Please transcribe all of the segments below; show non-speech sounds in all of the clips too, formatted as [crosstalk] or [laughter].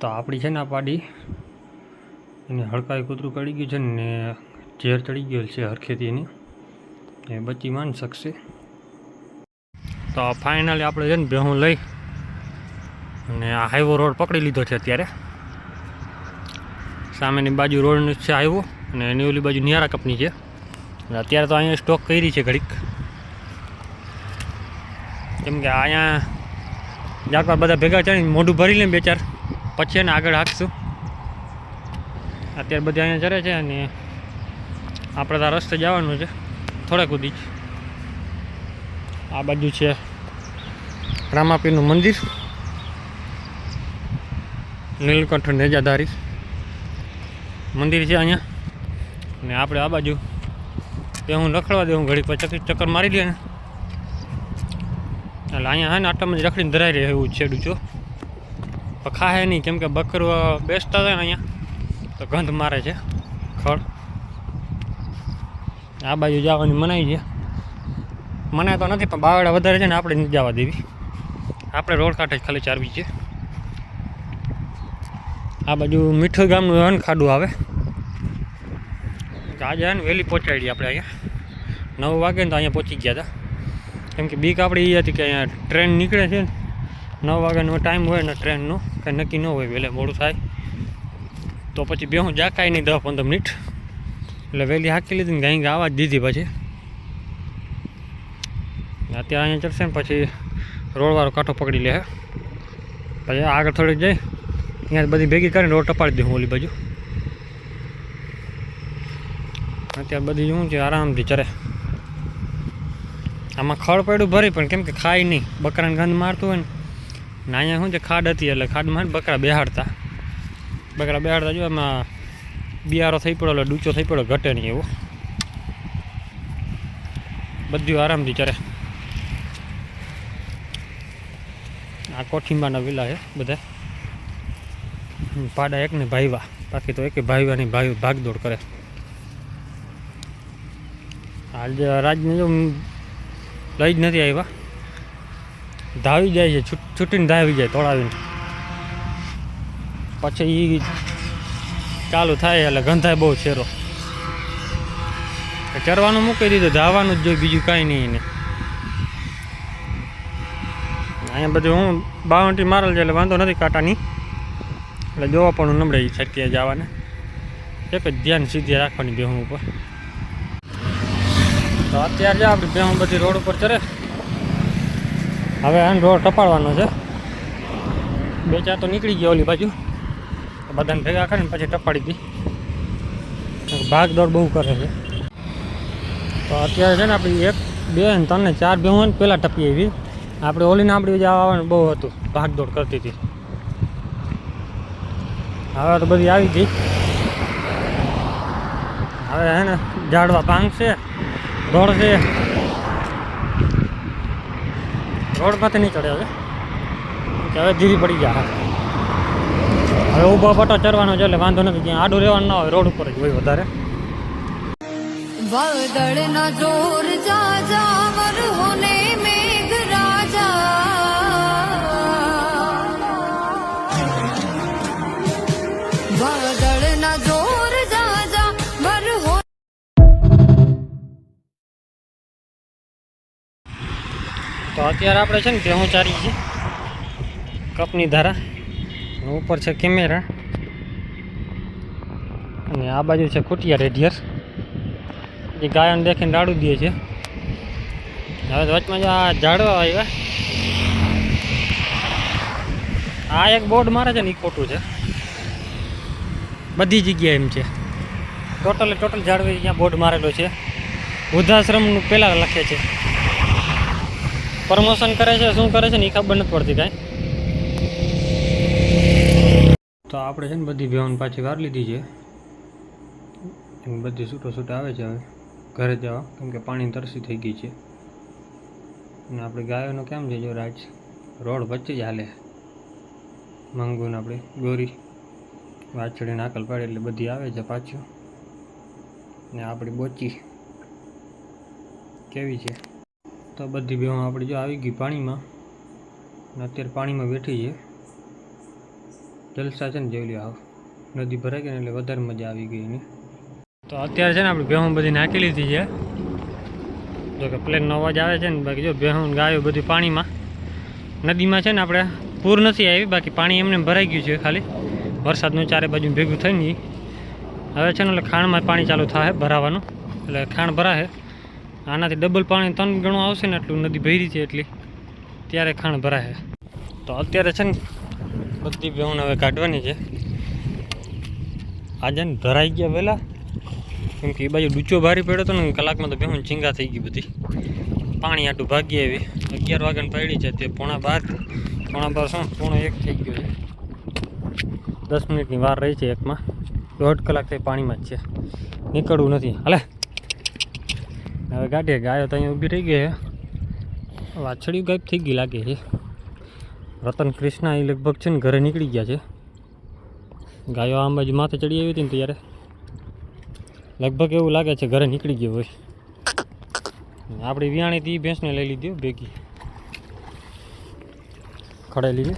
તો આપણી છે ને આ પાડી. એને હડકાઈ કૂતરું કરી ગયું છે ને ઝેર ચડી ગયેલ છે હરખેથી એની એ બચી માની શકશે. તો ફાઇનલી આપણે છે ને ભેહું લઈ અને આ હાઈવો રોડ પકડી લીધો છે અત્યારે. સામેની બાજુ રોડ છે હાઈવો અને એની ઓલી બાજુ નિયારા કંપની છે. અને અત્યારે તો અહીંયા સ્ટોક કરી છે ઘડીક. કેમ કે અહીંયા જાકવાર બધા ભેગા ચડીને મોઢું ભરી લે બે ચાર પછી એને આગળ હાંકશું અત્યારે બધા અહીંયા ચરે છે અને આપણે તો રસ્તે જવાનું છે, થોડાક સુધી જ. આ બાજુ છે રામાપીરનું મંદિર. નીલકંઠ નેજાધારી. મંદિર છે અહીંયા. ને આપણે આ બાજુ, તે હું રખડવા દઉં, ઘડીક પછી ચક્કર મારી દે ને. એટલે અહીંયા હે ને આટામાં જ રખડીને ધરાઈ રહે એવું છેડું છો પણ ખાહે નહીં. કેમ કે બકરું બેસતા હોય ને અહીંયા, તો ગંધ મારે છે. ખડ આ બાજુ જવાની મનાઈ છે. મનાય તો નથી, પણ બાવડા વધારે છે ને આપણે નથી જવા દેવી. આપણે રોડ કાંઠે ખાલી ચારવી છે. આ બાજુ મીઠું ગામનું અન ખાડું આવે. આજે ને વહેલી પહોંચાડી આપણે અહીંયા. નવ વાગે ને તો અહીંયા પહોંચી ગયા હતા. કેમ કે બીક આપણે એ હતી કે અહીંયા ટ્રેન નીકળે છે ને નવ વાગ્યાનો ટાઈમ હોય ને ટ્રેનનો કંઈ નક્કી ન હોય વહેલે મોડું થાય. તો પછી બે હું જાકાય નહીં દસ પંદર મિનિટ. એટલે વહેલી હાકી લીધી ને ગાઈ આવા જ દીધી પછી. અત્યારે અહીંયા ચડશે ને પછી રોડવાળો કાંઠો પકડી લે પછી આગળ થોડીક જઈ, અહીંયા બધી ભેગી કરીને રોડ ટપાડી દઉં ઓલી બાજુ. અત્યારે બધી શું છે, આરામથી ચરે. આમાં ખડ પડ્યું ભરી, પણ કેમ કે ખાય નહીં. બકરાને ગંધ મારતું હોય ને. ને અહીંયા શું છે, ખાડ હતી એટલે ખાડમાં બકરા બેહાડતા. બકરા બેહાડતા જો એમાં બિયારો થઈ પડ્યો એટલે ડૂચો થઈ પડ્યો, ઘટે નહીં એવો. બધું આરામથી ચરે. આ કોઠીંબાના વિલા છે બધા. પાડા એક ને ભાઈવા. બાકી તો એક ભાઈવાની ભાઈ ભાગદોડ કરે. હાલ જે રાજને જો લઈ જ નથી આવ્યા. ધાવી જાય છે, છૂટ છૂટીને ધાવી જાય તોડાવીને. પછી એ ચાલુ થાય એટલે ગંધાય બહુ છેરો ચરવાનું મૂકી દીધું ધાવાનું જ જોઈએ બીજું કાંઈ નહીં એને. અહીંયા બધું હું બાવંટી મારેલ છે એટલે વાંધો નથી કાંટાની. એટલે જોવા પણ નમડે એ છટકીએ જવાને. એક જ ધ્યાન સીધી રાખવાની બેહું ઉપર. તો અત્યારે જો આપણી બેહું બધી રોડ ઉપર ચરે હવે આને રોડ ટપાડવાનો છે. બે ચાર તો નીકળી ગયા ઓલી બાજુ. બધાને ભેગા કરીને પછી ટપાડી દી. ભાગ દોડ બહુ કરે છે. તો અત્યારે છે ને આપણી એક, બે ને ત્રણ ને ચાર બે હોય ને પહેલાં ટપી આવી. આપણે ઓલીને આપણી આવવાનું બહુ હતું. ભાગ દોડ કરતી હતી. હવે તો બધી આવી ગઈ. હવે હે ને ઝાડવા ભાંગશે દોડશે રોડમાંથી નહીં ચડે હવે. હવે ધીરી પડી જાય હવે ઊભો પટો ચડવાનો છે એટલે વાંધો નથી ક્યાં આડું રહેવાનું ના હોય, રોડ ઉપર જ હોય વધારે. વાદળના જોર જા જાવર હોને અત્યારે આપણે છે ને ભેહું ચારી છે કપની ધારા. ઉપર છે કેમેરા. અને આ બાજુ છે ખૂટિયા રેડિયર જે ગાયન દેખીને રાડું દે છે. હવે વચમાં જો આ ઝાડવા આવ્યા. આ એક બોર્ડ મારે છે ને એ ખોટું છે. બધી જગ્યાએ એમ છે. ટોટલે ટોટલ ઝાડવે અહીંયા બોર્ડ મારેલો છે. વૃદ્ધાશ્રમનું પહેલાં લખે છે. પ્રમોશન કરે છે, શું કરે છે ને એ ખબર નથી પડતી કાંઈ. તો આપણે છે ને બધી ભેવન પાછી વાર લીધી છે. બધી છૂટો છૂટો આવે છે હવે, ઘરે જવા, કેમ કે પાણી તરસી થઈ ગઈ છે. અને આપણે ગાયોનો કેમ છે જો રાજ? રોડ વચ્ચે જ હાલે. મંગુને આપણે ગોરી. વાછડીને આકલ પાડે એટલે બધી આવે છે પાછું. ને આપણી બોચી કેવી છે? તો બધી બેહું આપણી જો આવી ગઈ પાણીમાં. અત્યારે પાણીમાં બેઠી છે. જલસા છે ને જેવલી આવ. નદી ભરાઈ ગઈ ને એટલે વધારે મજા આવી ગઈ એની. તો અત્યારે છે ને આપણે ભેહું બધી નાખી લીધી છે. જો કે પ્લેનનો અવાજ આવે છે ને, બાકી જો ભેહું ગાયો બધી પાણીમાં. નદીમાં છે ને આપણે પૂર નથી આવી, બાકી પાણી એમને એમ ભરાઈ ગયું છે ખાલી. વરસાદનું ચારે બાજુ ભેગું થઈને ગઈ હવે છે ને એટલે ખાણમાં પાણી ચાલુ થાય ભરાવાનું. એટલે ખાણ ભરાશે આનાથી ડબલ પાણી ત્રણ ગણું આવશે ને એટલું નદી ભરી છે એટલી. ત્યારે ખાણ ભરાશે તો અત્યારે છે ને બધી ભેહું હવે કાઢવાની છે. આજે ને ભરાઈ ગયા વહેલા કેમ કે એ બાજુ ડૂચો ભારી પડ્યો હતો ને કલાકમાં તો ભેહું ચીંગા થઈ ગઈ બધી. પાણી આટું ભાગી આવી. અગિયાર વાગ્યાને પડી છે તે પોણા બાર. પોણા બાર શું? પોણો એક થઈ ગયો છે. દસ મિનિટની વાર રહી છે એકમાં. દોઢ કલાક થઈ પાણીમાં જ છે. નીકળવું નથી. હાલે. હવે ગાડીએ ગાયો તો અહીંયા ઊભી રહી ગઈ છે. વાછડીઓ ગાયબ થઈ ગઈ લાગે છે. રતન કૃષ્ણ એ લગભગ છે ને ઘરે નીકળી ગયા છે. ગાયો આમ જ માથે ચડી આવી હતી ને ત્યારે. લગભગ એવું લાગે છે ઘરે નીકળી ગયો હોય. આપણી વિયાણી તી ભેંસને લઈ લીધી ભેગી. ખડેલીને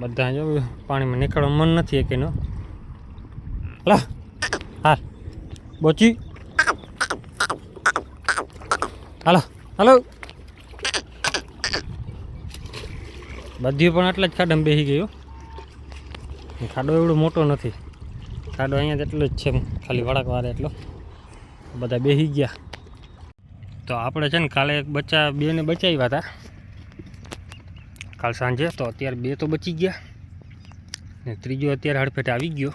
બધા જો પાણીમાં નીકળવા મન નથી કે નો લા, હાલ. બોચી. હાલો હાલો. બધી પણ આટલા જ ખાડામાં બેસી ગયો ખાડો એવડો મોટો નથી. ખાડો અહીંયા જેટલો જ છે ખાલી વળાક વારે એટલો. બધા બેસી ગયા. તો આપણે છે ને કાલે બચ્ચા, બેને બચાવ્યા હતા. કાલ સાંજે, તો અત્યારે બે તો બચી ગયા. ને ત્રીજો અત્યારે હડફેટ આવી ગયો.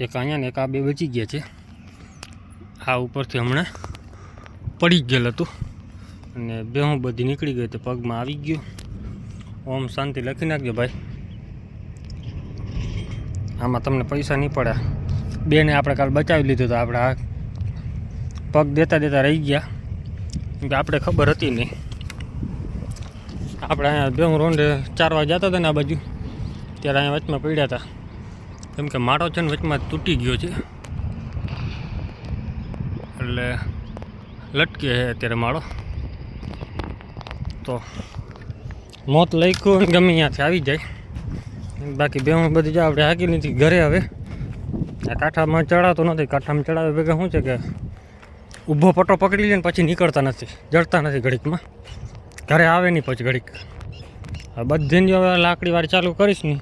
એક અહીંયા ને એક આ બે બચી ગયા છે. આ ઉપરથી હમણાં પડી ગયેલ હતું. અને બે હું બધી નીકળી ગઈ તો પગમાં આવી ગયું. ઓમ શાંતિ લખી નાખજો ભાઈ. આમાં તમને પૈસા નહીં પડ્યા બેને આપણે કાલ બચાવી લીધું તો આપણે આ પગ દેતા દેતા રહી ગયા. કે આપણે ખબર હતી નહીં. આપણે અહીંયા બેહું રોંડે ચારવા જતા હતા ને આ બાજુ. ત્યારે અહીંયા વચમાં પડ્યા હતા. કેમ કે માળો છે ને વચમાં તૂટી ગયો છે. એટલે લટક્યો છે અત્યારે માળો. તો મોત લખ્યું ગમે ત્યાંથી આવી જાય. બાકી બે બધી જો આપણે હાકી નથી ઘરે હવે. આ કાંઠામાં ચડાવતો નથી, કાંઠામાં ચડાવે ભેગા શું છે કે ઊભો પટ્ટો પકડી લે ને પછી નીકળતા નથી, જડતા નથી ઘડીકમાં. ઘરે આવે નહીં પછી ઘડીક. હવે બધી હવે લાકડી વાર ચાલુ કરીશ ને,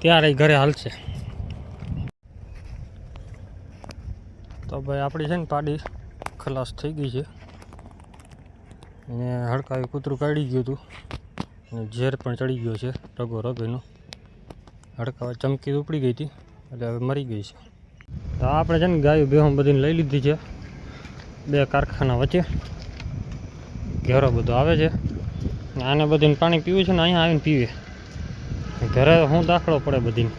ત્યારે ઘરે હાલશે. તો ભાઈ આપણી છે ને પાડી ખલાસ થઈ ગઈ છે. અને હડકાવી કૂતરું કાઢી ગયું હતું. અને ઝેર પણ ચડી ગયો છે, રગો રગ એનો હડકાવા ચમકી ઉપડી ગઈ હતી, એટલે હવે મરી ગઈ છે. તો આપણે છે ને ગાયો બેહું બધીને લઈ લીધી છે, બે કારખાના વચ્ચે. ઘેરો બધો આવે છે. આને બધીને પાણી પીવું છે ને અહીંયા આવીને પીવે. ઘરે હું દાખલો પડે બધીને.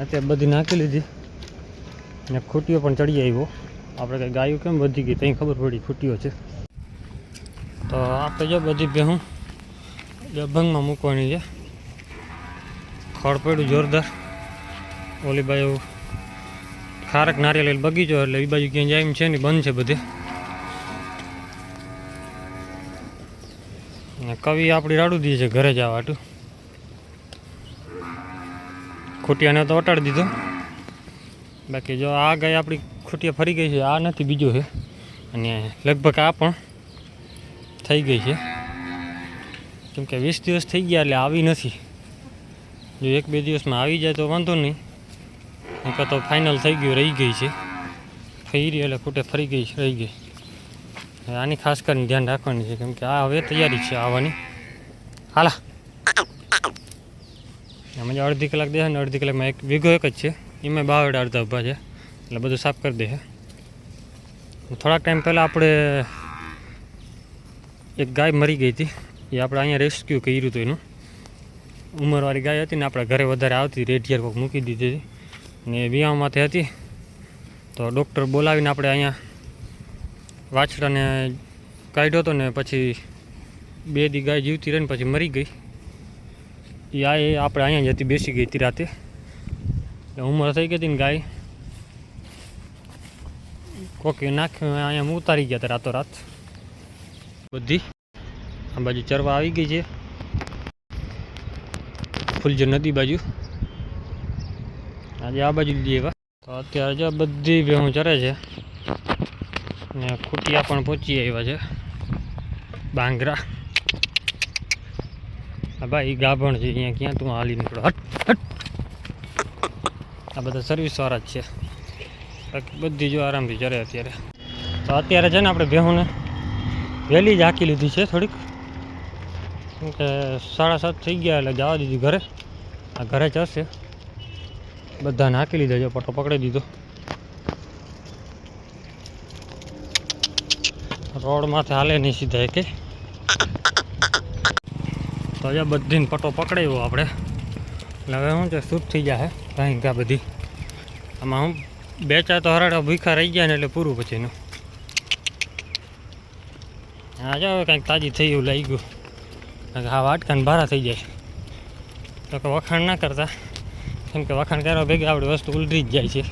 અત્યારે બધી નાખી લીધી. ને ખૂટીઓ પણ ચડી આવ્યો. આપણે કંઈ ગાયું કેમ વધી ગઈ ત્યાં ખબર પડી, ખૂટીઓ છે. તો આપણે જો બધી ભેહું ડબ્બંગમાં મૂકવાની છે. ખડ પડ્યું જોરદાર. ઓલી બાજુ ખારક નારિયેલ બગીચો એટલે એ બાજુ ક્યાંય જાય છે ને બંધ છે બધે. કવિ આપણી રાડું દીધી છે ઘરે જવાટું ખૂટિયાને તો વટાડી દીધો. બાકી જો આ ગાય આપણી ખૂટિયા ફરી ગઈ છે આ નથી બીજો છે. અને લગભગ આ પણ થઈ ગઈ છે. કેમ કે વીસ દિવસ થઈ ગયા એટલે આવી નથી. જો એક બે દિવસમાં આવી જાય તો વાંધો નહીં. નકર તો ફાઇનલ થઈ ગયું રહી ગઈ છે. ફરી એટલે ખૂટે ફરી ગઈ છે, રહી ગઈ. હવે આની ખાસ કરીને ધ્યાન રાખવાની છે કેમ કે આ હવે તૈયારી છે આવવાની. હાલા. [coughs] મજા અડધી કલાક દે ને અડધી કલાકમાં એક વીઘો એક જ છે. એમાં બાવડા અડધા ઊભા છે. એટલે બધું સાફ કરી દે થોડાક ટાઈમ પહેલાં આપણે એક ગાય મરી ગઈ હતી. એ આપણે અહીંયા રેસ્ક્યુ કર્યું હતું એનું. ઉંમરવાળી ગાય હતી ને આપણે ઘરે વધારે આવતી રેઢિયાર કોઈક મૂકી દીધી હતી. ને વિયામાંથી હતી. તો ડૉક્ટર બોલાવીને આપણે અહીંયા વાછડાને કાઢ્યો હતો ને પછી બે દી ગાય જીવતી રહીને પછી મરી ગઈ. એ આ આપણે અહીંયા જ હતી, બેસી ગઈ હતી રાતે. ઉંમર થઈ ગઈ હતી ને ગાય. કોકે નાખ્યું અહીંયા ઉતારી ગયા હતા રાતો રાત બધી આ બાજુ ચરવા આવી ગઈ છે. ફૂલજર નદી બાજુ. આજે આ બાજુ લીધી એવા. તો અત્યારે જો બધી ભેહું ચરે છે. ને ખૂટિયા પણ પહોંચી આવ્યા છે. બાંગરા. ભાઈ ગાભણ છે, અહીંયા ક્યાં તું હાલી નીકળો? હટ હટ. આ બધા સર્વિસવાળા જ છે. બાકી બધી જો આરામથી ચરે અત્યારે. તો અત્યારે છે ને આપણે ભેહુંને વહેલી જ હાંકી લીધી છે થોડીક. કેમ કે સાડા સાત થઈ ગયા એટલે જવા દીધી ઘરે. આ ઘરે ચરશે બધાને હાંકી લીધા છે પટો પકડી દીધો. રોડ માથે હાલે નહીં સીધા કે તો જે બધીને પટો પકડાવ્યો આપણે. એટલે હવે શું છે શૂટ થઈ કાંઈ કા બધી. આમાં હું બે ચાર તો હરાડા ભૂખા રહી ગયા ને એટલે પૂરું પછીનું. હા, જો હવે કાંઈક તાજી થઈ એવું લઈ ગયું કારણ કે હા વાટકાને ભારા થઈ જાય. તો કે વખાણ ના કરતા. કેમ કે વખાણ કરવા ભેગી આપણી વસ્તુ ઉલટી જ જાય છે.